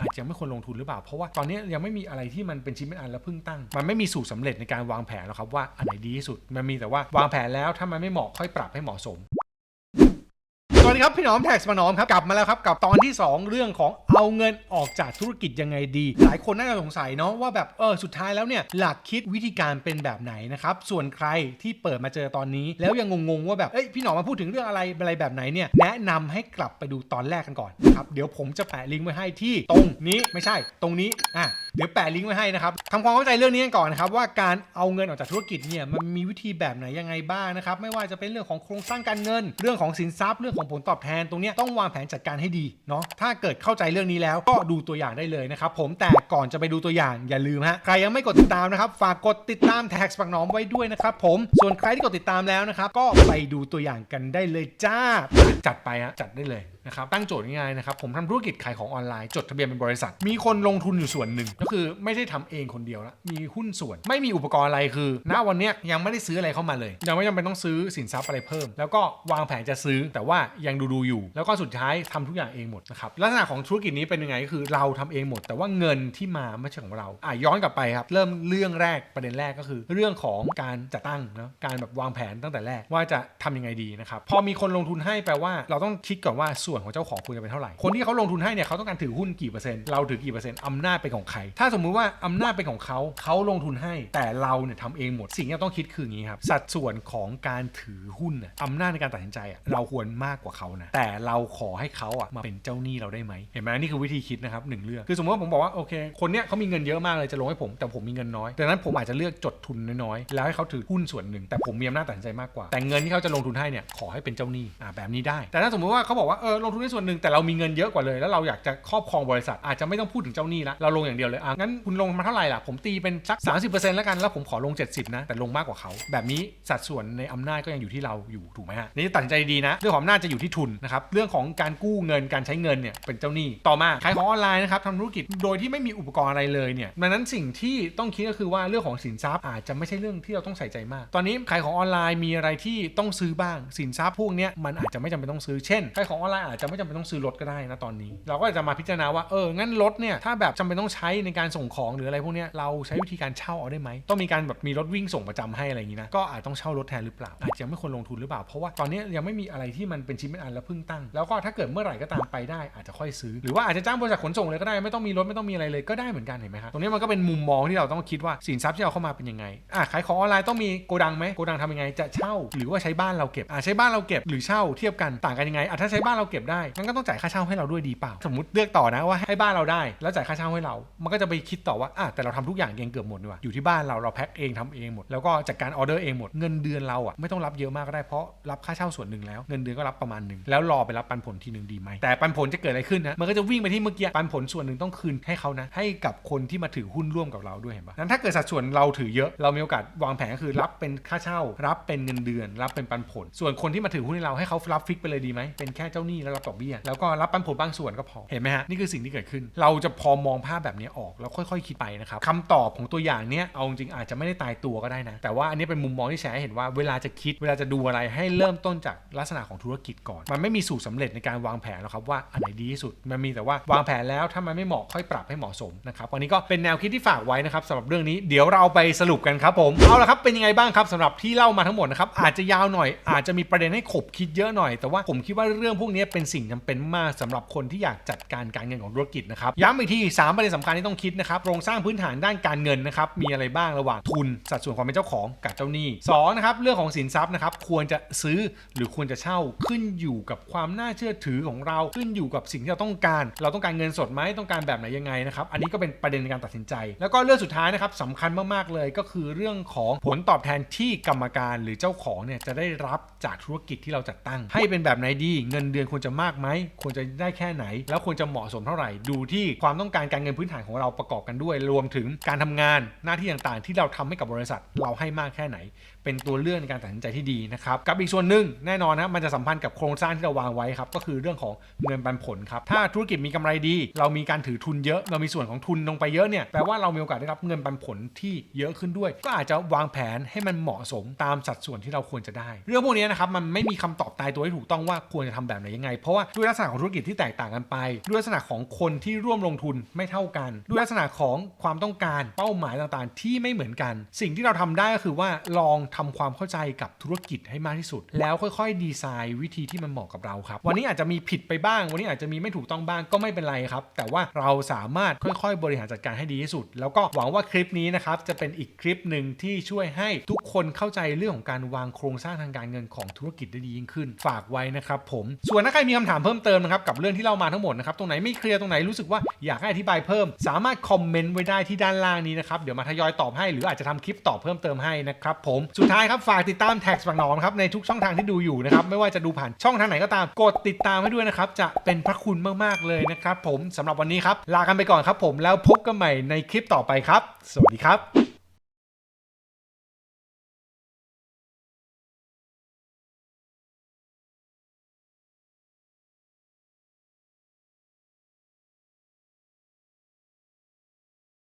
อาจจะไม่ควรลงทุนหรือเปล่า เพราะว่าตอนนี้ยังไม่มีอะไรที่มันเป็นชิ้นเป็นอันแล้วเพิ่งตั้ง มันไม่มีสูตรสำเร็จในการวางแผนหรอกครับว่าอันไหนดีที่สุด มันมีแต่ว่าวางแผนแล้วถ้ามันไม่เหมาะค่อยปรับให้เหมาะสม สวัสดีครับพี่หน้อมแท็กสมาน้อมครับกลับมาแล้วครับกับตอนที่ 2 เรื่องของเอาเงินออกจากธุรกิจยังไงดี หลายคนน่าจะสงสัยเนาะว่าแบบเออสุดท้ายแล้วเนี่ยหลักคิดวิธีการเป็นแบบไหนนะครับส่วนใครที่เปิดมาเจอตอนนี้ แล้วยังงงๆว่าแบบเอ้ยพี่หนอมมาพูดถึงเรื่องอะไรอะไรแบบไหนเนี่ยแนะนำให้กลับไปดูตอนแรกกันก่อนครับเดี๋ยวผมจะแปะลิงก์ไว้ให้ที่ตรงนี้ไม่ใช่ ตรงนี้อะ เดี๋ยวแปะลิงก์ไว้ให้นะครับทำความเข้าใจเรื่องนี้กันก่อนนะครับว่าการเอาเงินออกจากธุรกิจเนี่ยมันมีวิธีแบบไหนยังไงบ้างนะครับไม่ว่าจะเป็นเรื่องของโครงสร้างการเงิน เรื่องของสินทรัพย์เรื่องของผลตอบแทนตรงนี้ต้องวางแผนจัดการให้ดีเนาะถ้าเกิดเข้าใจเรื่องนี้แล้วก็ดูตัวอย่างได้เลยนะครับผมแต่ก่อนจะไปดูตัวอย่างอย่าลืมฮะใครยังไม่กดติดตามนะครับฝากกดติดตามแท็กปักน้อมไว้ด้วยนะครับผมส่วนใครที่กดติดตามแล้วนะครับก็ไปดูตัวอย่างกันได้เลยจ้าจัดไปฮะจัดได้เลยนะครับตั้งโจทย์ง่ายๆนะครับผมทำธุรกิจขายของออนไลน์จดทะเบียนเป็นบริษัท มีคนลงทุนอยู่ส่วนหนึ่งก็คือไม่ได้ทำเองคนเดียวละมีหุ้นส่วน ไม่มีอุปกรณ์อะไรคือ ณวันนี้ยังไม่ได้ซื้ออะไรเข้ามาเลย ยังไม่จำเป็นต้องซื้อสินทรัพย์อะไรเพิ่ม แล้วก็วางแผนจะซื้อแต่ว่ายังดูดูอยู่ แล้วก็สุดท้ายทำทุกอย่างเองหมดนะครับลักษณะของธุรกิจนี้เป็นยังไงก็คือเราทำเองหมด แต่ว่าเงินที่มาไม่ใช่ของเราอะย้อนกลับไปครับ เริ่มเรื่องแรกประเด็นแรกก็คือ เรื่องของการจัดตั้งเนาะการแบบวางแผนตั้งแต่แรกว่าจะทำยังไงดีนะครับพอมีคนลงทุนให้แปลว่า เราต้องคิดก่อนว่าส่วนของเจ้าของควรจะเป็นเท่าไหร่คนที่เขาลงทุนให้เนี่ยเขาต้องการถือหุ้นกี่เปอร์เซ็นต์เราถือกี่เปอร์เซ็นต์อำนาจเป็นของใครถ้าสมมุติว่าอำนาจเป็นของเขาเขาลงทุนให้ แต่เราเนี่ยทำเองหมด สิ่งที่เราต้องคิดคืออย่างนี้ครับ สัดส่วนของการถือหุ้นน่ะอำนาจในการตัดสินใจอะเราควรมากกว่าเขานะ แต่เราขอให้เขาอะมาเป็นเจ้าหนี้เราได้ไหมเห็นไหมนี่คือวิธีคิดนะครับหนึ่งเรื่อง คือสมมติว่าผมบอกว่าโอเค คนเนี้ยเขามีเงินเยอะมากเลยจะลงให้ผม แต่ผมมีเงินน้อยดังนั้นผมอาจจะเลือกจดทุนน้อยๆแล้วให้เขาถือหุ้นส่วนหนึ่ง แต่ผมมีอำนาจตัดสินใจมากกว่า แต่เงินที่เขาจะลงทุนให้เนี่ยขอให้เป็นเจ้าหนี้อ่าแบบนี้ได้ แต่ถ้าสมมติว่าเขาบอกว่าเออลงทุนในส่วนหนึ่งแต่เรามีเงินเยอะกว่าเลย แล้วเราอยากจะครอบครองบริษัทอาจจะไม่ต้องพูดถึงเจ้าหนี้ละเราลงอย่างเดียวเลยอะงั้นคุณลงมาเท่าไหร่ล่ะ ผมตีเป็นสัก 30%แล้วกัน แล้วผมขอลง 70 นะ แต่ลงมากกว่าเขา แบบนี้สัดส่วนในอำนาจก็ยังอยู่ที่เราอยู่ถูกไหมฮะ นี่ตัดใจดีนะ เรื่องของอำนาจจะอยู่ที่ทุนนะครับ เรื่องของการกู้เงิน การใช้เงินเนี่ยเป็นเจ้าหนี้ ต่อมาขายของออนไลน์นะครับทำธุรกิจโดยที่ไม่มีอุปกรณ์อะไรเลยเนี่ยดังนั้นสิ่งที่ต้องคิดก็คือว่าเรื่องของสินทรัพย์อาจจะไม่ใช่เรื่องที่เราต้องใส่ใจมาก ตอนนี้ขายของออนไลน์มีอะไรที่ต้องซื้อบ้าง สินทรัพย์พวกเนี้ยมันอาจจะไม่จำเป็นต้องซื้อ เช่นขายของออนไลน์อาจจะไม่จำเป็นต้องซื้อรถก็ได้นะตอนนี้ เราก็จะมาพิจารณาว่าเอองั้นรถเนี่ยถ้าแบบจำเป็นต้องใช้ในการส่งของหรืออะไรพวกนี้เราใช้วิธีการเช่าเอาได้ไหมต้องมีการแบบมีรถวิ่งส่งประจำให้อะไรอย่างนี้นะก็อาจต้องเช่ารถแทนหรือเปล่าอาจจะไม่ควรลงทุนหรือเปล่าเพราะว่าตอนนี้ยังไม่มีอะไรที่มันเป็นชิ้นเป็นอันแล้วเพิ่งตั้ง แล้วก็ถ้าเกิดเมื่อไหร่ก็ตามไปได้อาจจะค่อยซื้อ หรือว่าอาจจะจ้างบริษัทขนส่งเลยก็ได้ไม่ต้องมีรถไม่ต้องมีอะไรเลยก็ได้เหมือนกันเห็นไหมครับตรงนี้มันก็เป็นมุมมองที่เราต้องคิดว่าสินทรัพย์ที่เราเข้ามาเป็นยังไงอะขายของออนไลน์ต้องมีโกดังไหมโกดังทำยังไงจะเช่า หรือว่าใช้บ้านเราเก็บอะใช้บ้านเราเก็บหรือเช่าเทียบกันต่างกันยังไงอะถ้าใช้บ้านเราเก็บได้งั้นก็ต้องจ่ายค่าเช่าให้เราด้วยดีเปล่า สมมติเลือกต่อนะว่าให้บ้านเราได้ แล้วจ่ายค่าเช่าให้เรา มันก็จะไปคิดต่อว่าอะแต่เราทำทุกอย่างเองเกือบหมดดีกว่าอยู่ที่บ้านเราเราแพ็คเองทำเองหมด แล้วก็จัดการออเดอร์เองหมดเงินเดือนเราอะไม่ต้องรับเยอะมากก็ได้เพราะรับค่าเช่าส่วนหนึ่งแล้วเงินเดือนก็รับประมาณหนึ่งแล้วรอไปรับปันผลทีหนึ่งดีไหมแต่ปันผลจะเกิดอะไรขึ้นนะมันก็จะวิ่งไปที่เมื่อกี้ปันผลส่วนหนึ่งต้องคืนให้เขานะให้กับคนที่มาถือหุ้นร่วมกับเราด้วยเห็นปะนั้นถ้าเกิดสัดส่วนเราถือเยอะเรามีโอกาสวางแผนก็คือรับเป็นค่าเช่า รับเป็นเงินเดือน รับเป็นปันผล ส่วนคนที่มาถือหุ้นให้เราให้เขารับฟิกไปเลยดีไหมเป็นแค่เจ้าหนี้แล้วรับดอกเบี้ยแล้วก็รับปันผลบางส่วนก็พอเห็นไหมฮะนี่คือสิ่งที่เกิดขึ้น เราจะพอมองภาพแบบนี้ออกแล้วค่อยๆคิดไปนะครับคำตอบของตัวอย่างเนี้ยเอาจริงอาจจะไม่ได้ตายตัวก็ได้นะ แต่ว่าอันนี้เป็นมุมมองที่แชร์ให้เห็นว่าเวลาจะคิดเวลาจะดูอะไรให้เริ่มต้นจากลักษณะของธุรกิจก่อน มันไม่มีสูตรสำเร็จในการวางแผนหรอกครับว่าอันไหนดีที่สุดมันมีแต่ว่าวางแผนแล้วถ้ามันไม่เหมาะค่อยปรับให้เหมาะสมนะครับวันนี้ก็เป็นแนวคิดที่ฝากไว้นะครับสำหรับเรื่องนี้เดี๋ยวเราไปสรุปกันครับผมเอาละครับเป็นยังไงบ้างครับสำหรับที่เล่ามาทั้งหมดนะครับอาจจะยาวหน่อย อาจจะมีประเด็นให้ขบคิดเยอะหน่อย แต่ว่าผมคิดว่าเรื่องพวกนี้เป็นสิ่งจำเป็นมากสำหรับคนที่อยากจัดการการเงินของธุรกิจนะครับย้ำอีกทีสามประเด็นสำคัญที่ต้องคิดนะครับโครงสร้างพื้นฐานด้านการเงินนะครับมีอะไรบ้างระหว่างทุน สัดส่วนความเป็นเจ้าของกับเจ้าหนี้สองนะครับเรื่องของสินทรัพย์นะครับควรจะซื้อหรือควรจะเช่าขึ้นอยู่กับความน่าเชื่อถือของเราขึ้นอยู่กับสิ่งที่เราต้องการ เราต้องการเงินสดไหมต้องการแบบไหนยังไงนะครับอันนี้ก็เป็นประเด็นในการตัดสินใจ แล้วก็เรื่องสุดท้ายนะครับสำคัญมากๆเลยก็คือเรื่องของผลตอบแทนที่กรรมการหรือเจ้าของเนี่ยจะได้รับจากธุรกิจที่เราจัดตั้ง ให้เป็นแบบไหนดี เงินเดือนควรจะมากไหมควรจะได้แค่ไหน แล้วควรจะเหมาะสมเท่าไหร่ดูที่ความต้องการการเงินพื้นฐานของเราประกอบกันด้วยรวมถึงการทำงานหน้าที่ต่างๆ ที่เราทำให้กับบริษัทเราให้มากแค่ไหน เป็นตัวเลือกในการตัดสินใจที่ดีนะครับกับอีกส่วนหนึ่งแน่นอนนะมันจะสัมพันธ์กับโครงสร้างที่เราวางไว้ครับก็คือเรื่องของเงินปันผลครับถ้าธุรกิจมีกำไรดี เรามีการถือทุนเยอะ เรามีส่วนของทุนลงไปเยอะเนี่ยแปลว่าเรามีโอกาสได้รับเงินปันผลที่เยอะขึ้นด้วย ก็อาจจะวางแผนให้มันเหมาะสมตามสัดส่วนที่เราควรจะได้ เรื่องพวกนี้นะครับมันไม่มีคำตอบตายตัวที่ถูกต้องว่าควรจะทำแบบไหนยังไง เพราะว่าด้วยลักษณะของธุรกิจที่แตกต่างกันไป ด้วยลักษณะของคนที่ร่วมลงทุนไม่เท่ากันด้วยลักษณะของความต้องการเป้าหมายต่างๆ ที่ไม่เหมือนกัน สิ่งที่เราทำได้ก็คือว่าลองทำความเข้าใจกับธุรกิจให้มากที่สุด แล้วค่อยๆ ดีไซน์วิธีที่มันเหมาะกับเราครับ วันนี้อาจจะมีผิดไปบ้าง วันนี้อาจจะมีไม่ถูกต้องบ้างก็ไม่เป็นไรครับ แต่ว่าเราสามารถค่อยๆ บริหารจัดการให้ดีที่สุด แล้วก็หวังว่าคลิปนี้นะครับจะเป็นอีกคลิปหนึ่งที่ช่วยให้ทุกคนเข้าใจเรื่องของการวางโครงสร้างทางการเงินของธุรกิจได้ดียิ่งขึ้น ฝากไว้นะครับผมส่วนถ้าใครมีคำถามเพิ่มเติมนะครับกับเรื่องที่เรามาทั้งหมดนะครับตรงไหนไม่เคลียร์ตรงไหนรู้สึกว่าอยากให้อธิบายเพิ่มสามารถคอมเมนต์ไว้ได้ที่ด้านล่างนี้นะครับ เดี๋ยวมาทยอยตอบให้หรืออาจจะทำคลิปตอบเพิ่มเติมให้นะครับผมสุดท้ายครับฝากติดตามแท็กสังหนอมครับในทุกช่องทางที่ดูอยู่นะครับไม่ว่าจะดูผ่านช่องทางไหนก็ตามกดติดตามให้ด้วยนะครับจะเป็นพระคุณมากๆเลยนะครับผมสำหรับวันนี้ครับลากันไปก่อนครับผมแล้วพบกันใหม่ในคลิปต่อไปครับ สวัสดีครับ